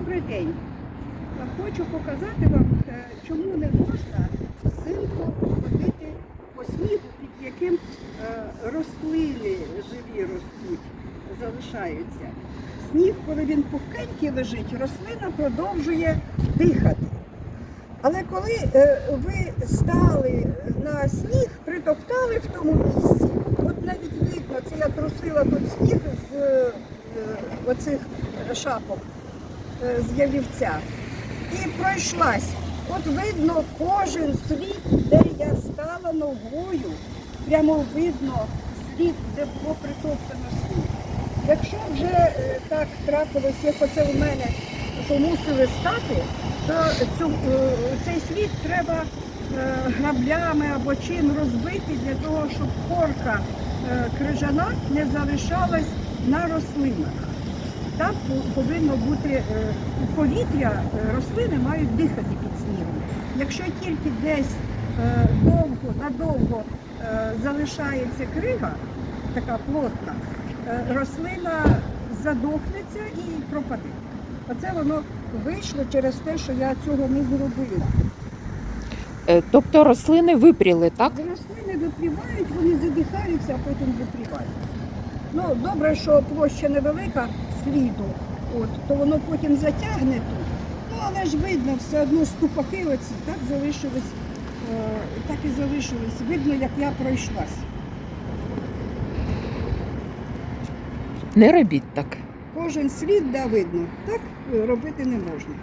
Добрий день. Хочу показати вам, е, чому не можна взимку ходити по снігу, під яким е, рослини живі ростуть, залишаються. Сніг, коли він пухкенький лежить, рослина продовжує дихати. Але коли е, ви стали на сніг, притоптали в тому місці, от навіть видно, це я трусила тут сніг з оцих шапок з ялівця. І пройшлась. От видно кожен слід, де я стала ногою, прямо видно слід, де було притоптано сніг. Якщо вже е, так трапилось, як оце у мене, що мусили стати, то цю, е, цей слід треба е, граблями або чим розбити для того, щоб корка е, крижана не залишалась на рослинах. Там повинно бути е, повітря, е, рослини мають дихати під снігом. Якщо тільки десь е, довго, надовго залишається крига, така плотна, рослина задохнеться і пропаде. Оце воно вийшло через те, що я цього не зробила. Тобто рослини випріли, так? Рослини випрівають, вони задихаються, а потім випрівають. Ну, добре, що площа невелика сліду, от, то воно потім затягне тут. Ну, але ж видно, все одно ступаки оці так залишились, е, так і залишились. Видно, як я пройшлась. Не робіть так. Кожен слід да видно. Так е, робити не можна.